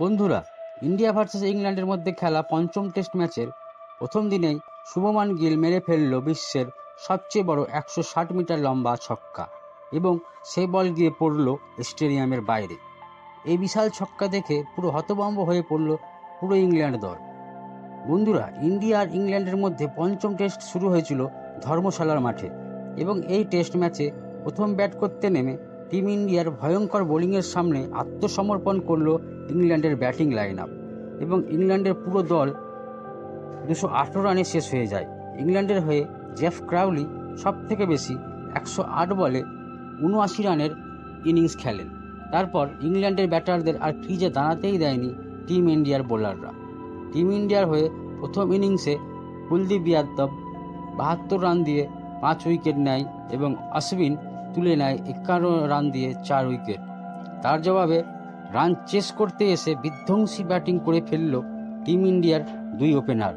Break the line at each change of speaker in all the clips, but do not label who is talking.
বন্ধুরা, India versus ইংল্যান্ডের মধ্যে খেলা পঞ্চম টেস্ট ম্যাচের প্রথম দিনেই শুভমান গিল মেরে ফেলল বিশ্বের সবচেয়ে বড় একশো ষাট মিটার লম্বা ছক্কা এবং সে বল গিয়ে পড়ল স্টেডিয়ামের বাইরে। এই বিশাল ছক্কা দেখে পুরো হতভম্ব হয়ে পড়ল পুরো ইংল্যান্ড দল। বন্ধুরা, ইন্ডিয়া আর ইংল্যান্ডের মধ্যে পঞ্চম টেস্ট শুরু হয়েছিল ধর্মশালার মাঠে এবং এই টেস্ট ম্যাচে প্রথম ব্যাট করতে নেমে টিম ইন্ডিয়ার ভয়ঙ্কর বোলিংয়ের সামনে আত্মসমর্পণ করল ইংল্যান্ডের ব্যাটিং লাইন আপ এবং ইংল্যান্ডের পুরো দল দুশো আঠেরো রানে শেষ হয়ে যায়। ইংল্যান্ডের হয়ে জেফ ক্রাউলি সব থেকে বেশি একশো আট বলে উনআশি রানের ইনিংস খেলেন। তারপর ইংল্যান্ডের ব্যাটারদের আর ক্রিজে দাঁড়াতেই দেয়নি টিম ইন্ডিয়ার বোলাররা। টিম ইন্ডিয়ার হয়ে প্রথম ইনিংসে কুলদীপ যাদব বাহাত্তর রান দিয়ে পাঁচ উইকেট নেয় এবং অশ্বিন তুলে নেয় একান্ন রান দিয়ে চার উইকেট। তার জবাবে রান চেস করতে এসে বিধ্বংসী ব্যাটিং করে ফেলল টিম ইন্ডিয়ার দুই ওপেনার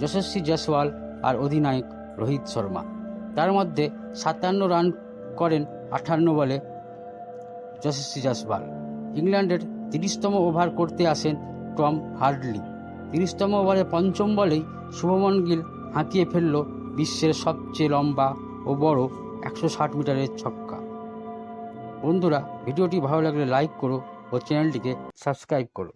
যশস্বী জয়সওয়াল আর অধিনায়ক রোহিত শর্মা। তার মধ্যে সাতান্ন রান করেন আঠান্ন বলে যশস্বী জয়সওয়াল। ইংল্যান্ডের তিরিশতম ওভার করতে আসেন টম হার্ডলি। তিরিশতম ওভারে পঞ্চম বলেই শুভমন গিল হাঁকিয়ে ফেলল বিশ্বের সবচেয়ে লম্বা ও বড় একশো ষাট মিটারের ছক্কা। বন্ধুরা, ভিডিওটি ভালো লাগলে লাইক করো ও চ্যানেলটিকে সাবস্ক্রাইব করো।